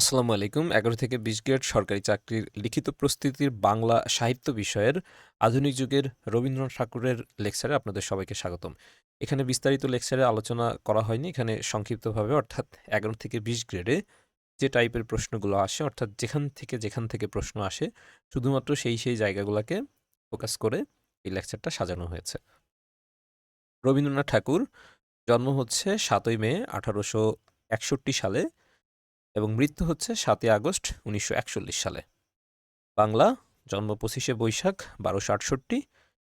আসসালামু আলাইকুম। এগারো থেকে বিশ গ্রেড সরকারি চাকরির লিখিত প্রস্তুতির বাংলা সাহিত্য বিষয়ের আধুনিক যুগের রবীন্দ্রনাথ ঠাকুরের লেকচারে আপনাদের সবাইকে স্বাগতম। এখানে বিস্তারিত লেকচারে আলোচনা করা হয়নি। এখানে সংক্ষিপ্তভাবে অর্থাৎ এগারো থেকে বিশ গ্রেডে যে টাইপের প্রশ্নগুলো আসে, অর্থাৎ যেখান থেকে যেখান থেকে প্রশ্ন আসে, শুধুমাত্র সেই সেই জায়গাগুলোকে ফোকাস করে এই লেকচারটা সাজানো হয়েছে। রবীন্দ্রনাথ ঠাকুর জন্ম হচ্ছে সাতই মে আঠারোশো একষট্টি সালে। এবং মৃত্যু হচ্ছে সাতই আগস্ট উনিশশো একচল্লিশ সালে। বাংলা, জন্ম পঁচিশে বৈশাখ বারোশো আটষট্টি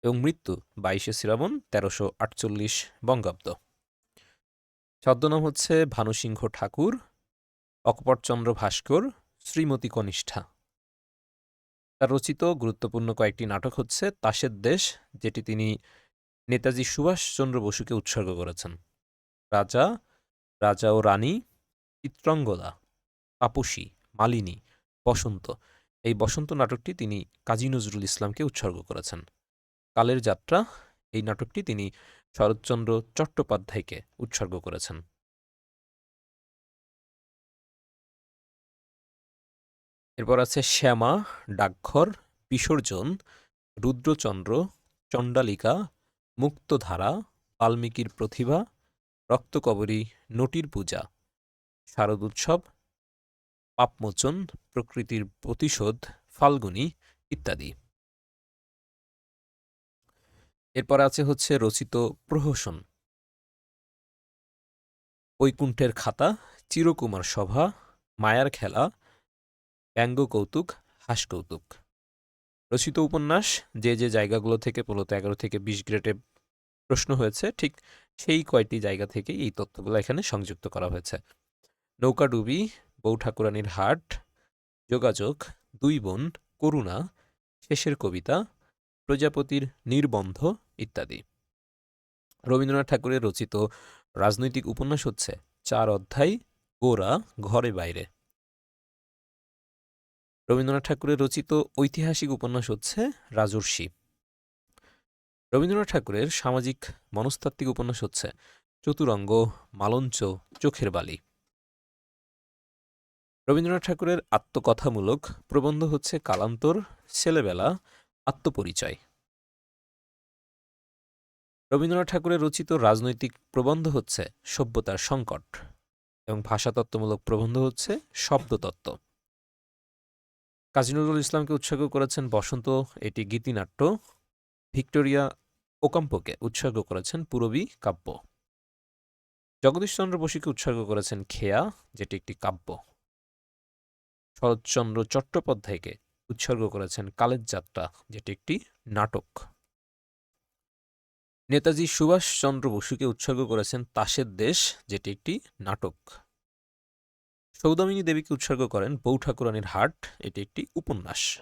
এবং মৃত্যু বাইশে শ্রাবণ তেরোশো আটচল্লিশ বঙ্গাব্দ। ছদ্মনাম হচ্ছে ভানুসিংহ ঠাকুর, অকপটচন্দ্র ভাস্কর, শ্রীমতী কনিষ্ঠা। তার রচিত গুরুত্বপূর্ণ কয়েকটি নাটক হচ্ছে তাসের দেশ, যেটি তিনি নেতাজি সুভাষচন্দ্র বসুকে উৎসর্গ করেছেন। রাজা রাজা ও রানী চিত্রাঙ্গদা। তাপসী মালিনী, বসন্ত। এই বসন্ত নাটকটি তিনি কাজী নজরুল ইসলামকে উৎসর্গ করেছেন। কালের যাত্রা, এই নাটকটি তিনি শরৎচন্দ্র চট্টোপাধ্যায়কে উৎসর্গ করেছেন। এরপর আছে শ্যামা, ডাকঘর, বিসর্জন, রুদ্রচন্দ্র, চণ্ডালিকা, মুক্তধারা, বাল্মীকির প্রতিভা, রক্তকবরী, নটির পূজা, শারদ উৎসব পাপমোচন, প্রকৃতির প্রতিশোধ, ফাল্গুনী ইত্যাদি। এরপর আছে হচ্ছে রচিত প্রহসন। বৈকুণ্ঠের খাতা, চিরকুমার সভা, মায়ার খেলা ব্যঙ্গ কৌতুক হাস কৌতুক রচিত উপন্যাস, যে যে জায়গাগুলো থেকে মূলত এগারো থেকে বিশ গ্রেডে প্রশ্ন হয়েছে, ঠিক সেই কয়টি জায়গা থেকে এই তথ্যগুলো এখানে সংযুক্ত করা হয়েছে। নৌকাডুবি বউ ঠাকুরানীর হাট, যোগাযোগ, দুই বোন, করুণা, শেষের কবিতা, প্রজাপতির নির্বন্ধ ইত্যাদি। রবীন্দ্রনাথ ঠাকুরের রচিত রাজনৈতিক উপন্যাস হচ্ছে চার অধ্যায় গোরা ঘরে বাইরে। রবীন্দ্রনাথ ঠাকুরের রচিত ঐতিহাসিক উপন্যাস হচ্ছে রাজর্ষি। রবীন্দ্রনাথ ঠাকুরের সামাজিক মনস্তাত্ত্বিক উপন্যাস হচ্ছে চতুরঙ্গ, মালঞ্চ, চোখের বালি। রবীন্দ্রনাথ ঠাকুরের আত্মকথামূলক প্রবন্ধ হচ্ছে কালান্তর, ছেলেবেলা, আত্মপরিচয়। রবীন্দ্রনাথ ঠাকুরের রচিত রাজনৈতিক প্রবন্ধ হচ্ছে সভ্যতার সংকট এবং ভাষাতত্ত্বমূলক প্রবন্ধ হচ্ছে শব্দতত্ত্ব। কাজী নজরুল ইসলামকে উৎসর্গ করেছেন বসন্ত, এটি গীতিনাট্য। ভিক্টোরিয়া ওকাম্পোকে উৎসর্গ করেছেন পুরবী কাব্য। জগদীশচন্দ্র বসুকে উৎসর্গ করেছেন খেয়া, যেটি একটি কাব্য। শরৎচন্দ্র চট্টোপাধ্যায়কে উৎসর্গ করেছেন কালের যাত্রা, যেটি একটি নাটক। নেতাজি সুভাষচন্দ্র বসুকে উৎসর্গ করেছেন তাসের দেশ, যেটি একটি নাটক। সৌদামিনী দেবীকে উৎসর্গ করেন বৌ ঠাকুরানীর হাট, এটি একটি উপন্যাস।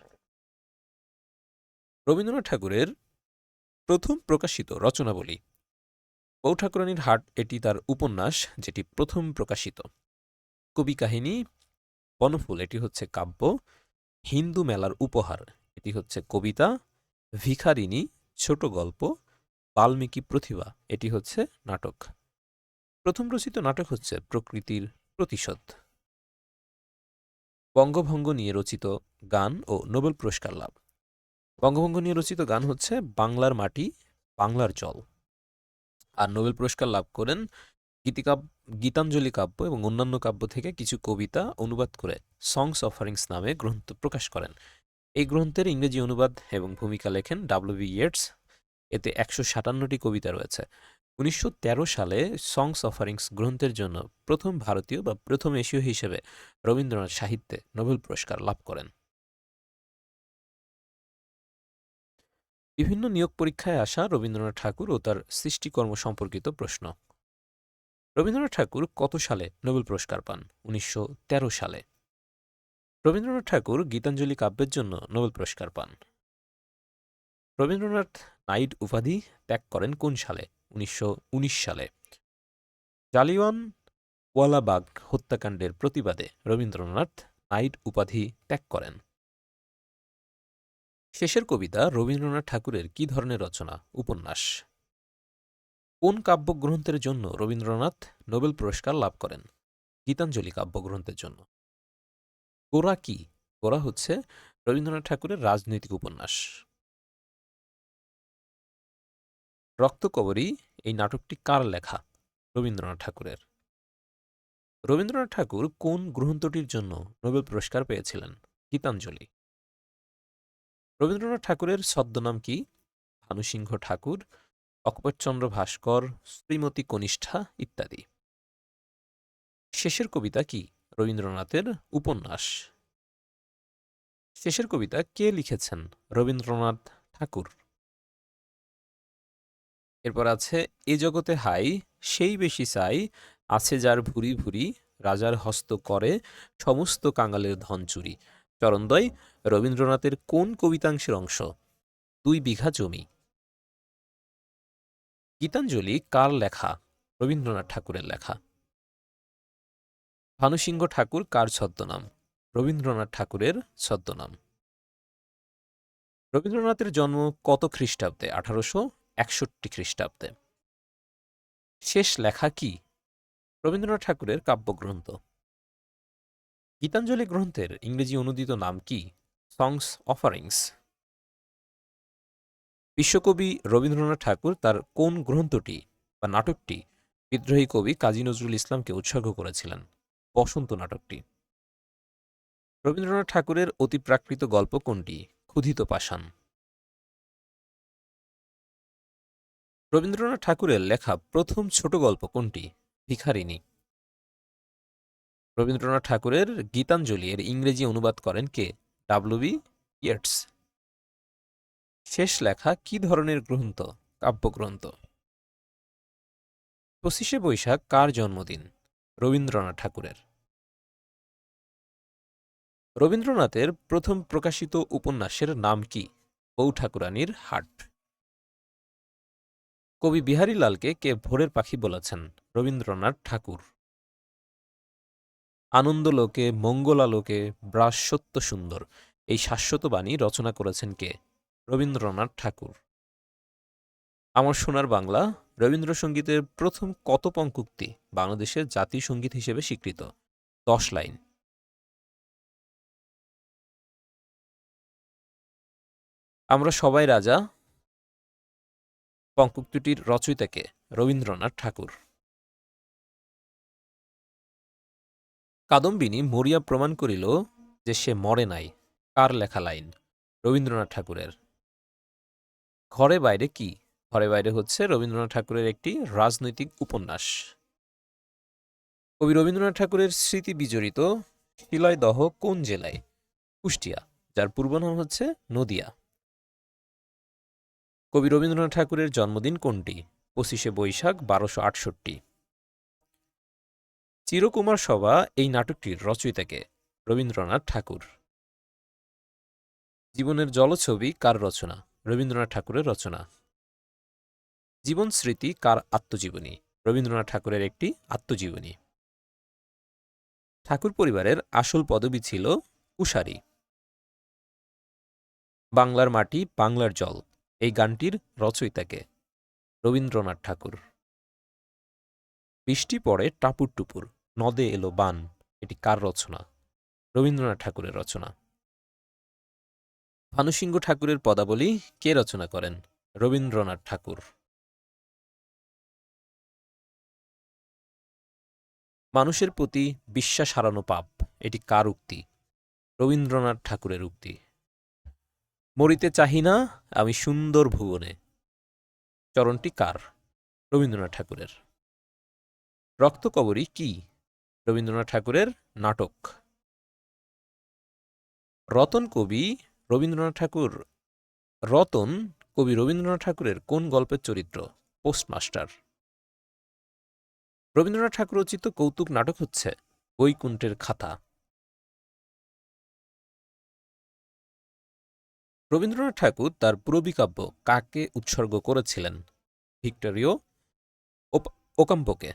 রবীন্দ্রনাথ ঠাকুরের প্রথম প্রকাশিত রচনাবলী। বৌ ঠাকুরানীর হাট, এটি তার উপন্যাস, যেটি প্রথম প্রকাশিত। কবি কাহিনী বনফুল, এটি হচ্ছে কাব্য। হিন্দু মেলার উপহার, এটি হচ্ছে কবিতা। ভিখারিণী, ছোট গল্প। বাল্মীকি প্রতিভা এটি হচ্ছে নাটক। প্রথম রচিত নাটক হচ্ছে প্রকৃতির প্রতিশোধ। বঙ্গভঙ্গ নিয়ে রচিত গান ও নোবেল পুরস্কার লাভ। বঙ্গভঙ্গ নিয়ে রচিত গান হচ্ছে বাংলার মাটি, বাংলার জল। আর নোবেল পুরস্কার লাভ করেন গীতিকাব্য গীতাঞ্জলি কাব্য এবং অন্যান্য কাব্য থেকে কিছু কবিতা অনুবাদ করে সংস অফারিংস নামে গ্রন্থ প্রকাশ করেন। এই গ্রন্থের ইংরেজি অনুবাদ এবং ভূমিকা লেখেন ডাব্লিউ বি ইয়েটস এতে একশো সাতান্নটি কবিতা রয়েছে। উনিশশো তেরো সালে সংস অফারিংস গ্রন্থের জন্য প্রথম ভারতীয় বা প্রথম এশীয় হিসেবে রবীন্দ্রনাথ সাহিত্যে নোবেল পুরস্কার লাভ করেন। বিভিন্ন নিয়োগ পরীক্ষায় আসা রবীন্দ্রনাথ ঠাকুর ও তার সৃষ্টিকর্ম সম্পর্কিত প্রশ্ন। রবীন্দ্রনাথ ঠাকুর কত সালে নোবেল পুরস্কার পান? উনিশশো তেরো সালে। রবীন্দ্রনাথ ঠাকুর গীতাঞ্জলি কাব্যের জন্য নোবেল পুরস্কার পান। রবীন্দ্রনাথ নাইট উপাধি ত্যাগ করেন কোন সালে? উনিশশো উনিশ সালে। জালিওয়ান ওয়ালাবাগ হত্যাকাণ্ডের প্রতিবাদে রবীন্দ্রনাথ নাইট উপাধি ত্যাগ করেন। শেষের কবিতা রবীন্দ্রনাথ ঠাকুরের কি ধরনের রচনা? উপন্যাস। কোন কাব্যগ্রন্থের জন্য রবীন্দ্রনাথ নোবেল পুরস্কার লাভ করেন? গীতাঞ্জলি কাব্যগ্রন্থের জন্য। গোরা কি? গোরা হচ্ছে রবীন্দ্রনাথ ঠাকুরের রাজনৈতিক উপন্যাস। রক্তকবরী, এই নাটকটি কার লেখা? রবীন্দ্রনাথ ঠাকুরের। রবীন্দ্রনাথ ঠাকুর কোন গ্রন্থটির জন্য নোবেল পুরস্কার পেয়েছিলেন? গীতাঞ্জলি। রবীন্দ্রনাথ ঠাকুরের ছদ্মনাম কি? ভানুসিংহ ঠাকুর অকপতচন্দ্র ভাস্কর, শ্রীমতী কনিষ্ঠা ইত্যাদি। শেষের কবিতা কি? রবীন্দ্রনাথের উপন্যাস। শেষের কবিতা কে লিখেছেন? রবীন্দ্রনাথ ঠাকুর। এরপর আছে, এ জগতে হাই, সেই বেশি চাই, আছে যার ভুরি ভুরি, রাজার হস্ত করে, সমস্ত কাঙালের ধন চুরি। চরণদয়, রবীন্দ্রনাথের কোন কবিতাংশের অংশ? দুই বিঘা জমি। গীতাঞ্জলি কার লেখা? রবীন্দ্রনাথ ঠাকুরের লেখা। ভানুসিংহ ঠাকুর কার ছদ্মনাম? রবীন্দ্রনাথ ঠাকুরের ছদ্মনাম। রবীন্দ্রনাথের জন্ম কত খ্রিস্টাব্দে? আঠারোশো একষট্টি খ্রিস্টাব্দে। শেষ লেখা কি? রবীন্দ্রনাথ ঠাকুরের কাব্যগ্রন্থ। গীতাঞ্জলি গ্রন্থের ইংরেজি অনুদিত নাম কি? সংস অফারিংস বিশ্বকবি রবীন্দ্রনাথ ঠাকুর তার কোন গ্রন্থটি বা নাটকটি বিদ্রোহী কবি কাজী নজরুল ইসলামকে উৎসর্গ করেছিলেন? বসন্ত নাটকটি। রবীন্দ্রনাথ ঠাকুরের অতিপ্রাকৃত গল্প কোনটি? ক্ষুধিত পাষাণ। রবীন্দ্রনাথ ঠাকুরের লেখা প্রথম ছোট গল্প কোনটি? ভিখারিণী রবীন্দ্রনাথ ঠাকুরের গীতাঞ্জলি এর ইংরেজি অনুবাদ করেন কে? ডাব্লুবি ইয়েটস শেষ লেখা কি ধরনের গ্রন্থ? কাব্যগ্রন্থ। পঁচিশে বৈশাখ, কার জন্মদিন? রবীন্দ্রনাথ ঠাকুরের। রবীন্দ্রনাথের প্রথম প্রকাশিত উপন্যাসের নাম কি? বউ ঠাকুরানীর হাট। কবি বিহারীলালকে কে ভোরের পাখি বলেছেন? রবীন্দ্রনাথ ঠাকুর। আনন্দলোকে, মঙ্গলালোকে ব্রাস সত্য সুন্দর এই শাশ্বত বাণী রচনা করেছেন কে? রবীন্দ্রনাথ ঠাকুর। আমার সোনার বাংলা, রবীন্দ্রসঙ্গীতের প্রথম কত পঙ্কুক্তি বাংলাদেশের জাতীয় সংগীত হিসেবে স্বীকৃত। দশ লাইন। আমরা সবাই রাজা। পঙ্কুক্তিটির রচয়িতাকে রবীন্দ্রনাথ ঠাকুর। কাদম্বিনী মরিয়া প্রমাণ করিল যে সে মরে নাই। কার লেখা লাইন? রবীন্দ্রনাথ ঠাকুরের। ঘরে বাইরে কি? ঘরে বাইরে হচ্ছে রবীন্দ্রনাথ ঠাকুরের একটি রাজনৈতিক উপন্যাস। কবি রবীন্দ্রনাথ ঠাকুরের স্মৃতি বিজড়িত শিলয়দহ কোন জেলায়? কুষ্টিয়া, যার পূর্ব নাম হচ্ছে নদিয়া। কবি রবীন্দ্রনাথ ঠাকুরের জন্মদিন কোনটি? পঁচিশে বৈশাখ বারোশো আটষট্টি। চিরকুমার সভা এই নাটকটির রচয়িতাকে? রবীন্দ্রনাথ ঠাকুর। জীবনের জলছবি কার রচনা? রবীন্দ্রনাথ ঠাকুরের রচনা। জীবন স্মৃতি কার আত্মজীবনী? রবীন্দ্রনাথ ঠাকুরের একটি আত্মজীবনী। ঠাকুর পরিবারের আসল পদবি ছিল কুশারি বাংলার মাটি, বাংলার জল, এই গানটির রচয়িতাকে রবীন্দ্রনাথ ঠাকুর। বৃষ্টি পড়ে টাপুর টুপুর, নদে এলো বান, এটি কার রচনা? রবীন্দ্রনাথ ঠাকুরের রচনা। ভানুসিংহ ঠাকুরের পদাবলী কে রচনা করেন? রবীন্দ্রনাথ ঠাকুর। মানুষের প্রতি বিশ্বাস হারানো পাপ, এটি কার উক্তি? রবীন্দ্রনাথ ঠাকুরের উক্তি। মরিতে চাহি না আমি সুন্দর ভুবনে। চরণটি কার? রবীন্দ্রনাথ ঠাকুরের। রক্তকবরী কি? রবীন্দ্রনাথ ঠাকুরের নাটক। রতন কবি রবীন্দ্রনাথ ঠাকুর, রতন কবি রবীন্দ্রনাথ ঠাকুরের কোন গল্পের চরিত্র? পোস্টমাস্টার। রবীন্দ্রনাথ ঠাকুর রচিত কৌতুক নাটক হচ্ছে বৈকুণ্ঠের খাতা। রবীন্দ্রনাথ ঠাকুর তার পুরবী কাব্য কাকে উৎসর্গ করেছিলেন? ভিক্টোরিও ওকাম্পোকে।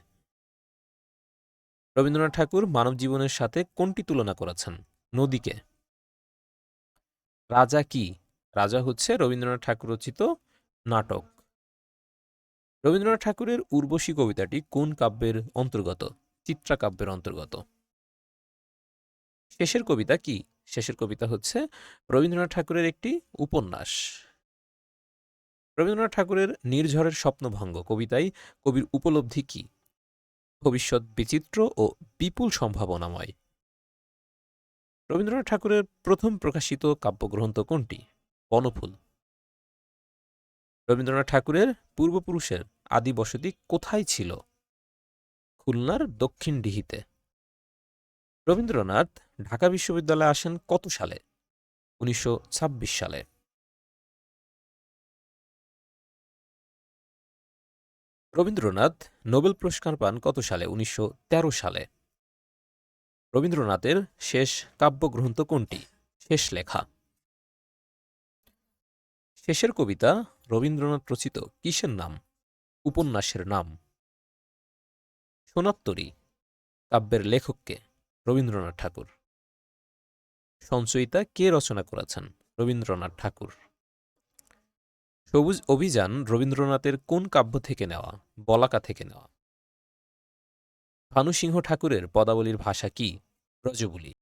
রবীন্দ্রনাথ ঠাকুর মানব জীবনের সাথে কোনটি তুলনা করেছেন? নদীকে। রাজা কি? রাজা হচ্ছে রবীন্দ্রনাথ ঠাকুর রচিত নাটক। রবীন্দ্রনাথ ঠাকুরের উর্বশী কবিতাটি কোন কাব্যের অন্তর্গত? চিত্রাকাব্যের অন্তর্গত। শেষের কবিতা কি? শেষের কবিতা হচ্ছে রবীন্দ্রনাথ ঠাকুরের একটি উপন্যাস। রবীন্দ্রনাথ ঠাকুরের নির্ঝরের স্বপ্নভঙ্গ কবিতায় কবির উপলব্ধি কি? ভবিষ্যৎ বিচিত্র ও বিপুল সম্ভাবনাময়। রবীন্দ্রনাথ ঠাকুরের প্রথম প্রকাশিত কাব্যগ্রন্থ কোনটি? বনফুল। রবীন্দ্রনাথ ঠাকুরের পূর্বপুরুষের আদি বসতি কোথায় ছিল? খুলনার দক্ষিণ ডিহিতে। রবীন্দ্রনাথ ঢাকা বিশ্ববিদ্যালয়ে আসেন কত সালে? উনিশশো ছাব্বিশ সালে। রবীন্দ্রনাথ নোবেল পুরস্কার পান কত সালে? উনিশশো তেরো সালে। রবীন্দ্রনাথের শেষ কাব্যগ্রন্থ কোনটি? শেষ লেখা। শেষের কবিতা রবীন্দ্রনাথ রচিত কিসের নাম? উপন্যাসের নাম। সোনাত্তরী, কাব্যের লেখককে রবীন্দ্রনাথ ঠাকুর। সঞ্চয়িতা কে রচনা করেছেন? রবীন্দ্রনাথ ঠাকুর। সবুজ অভিযান রবীন্দ্রনাথের কোন কাব্য থেকে নেওয়া? বলাকা থেকে নেওয়া। ভানুসিংহ ঠাকুরের পদাবলীর ভাষা কি? ব্রজবুলি।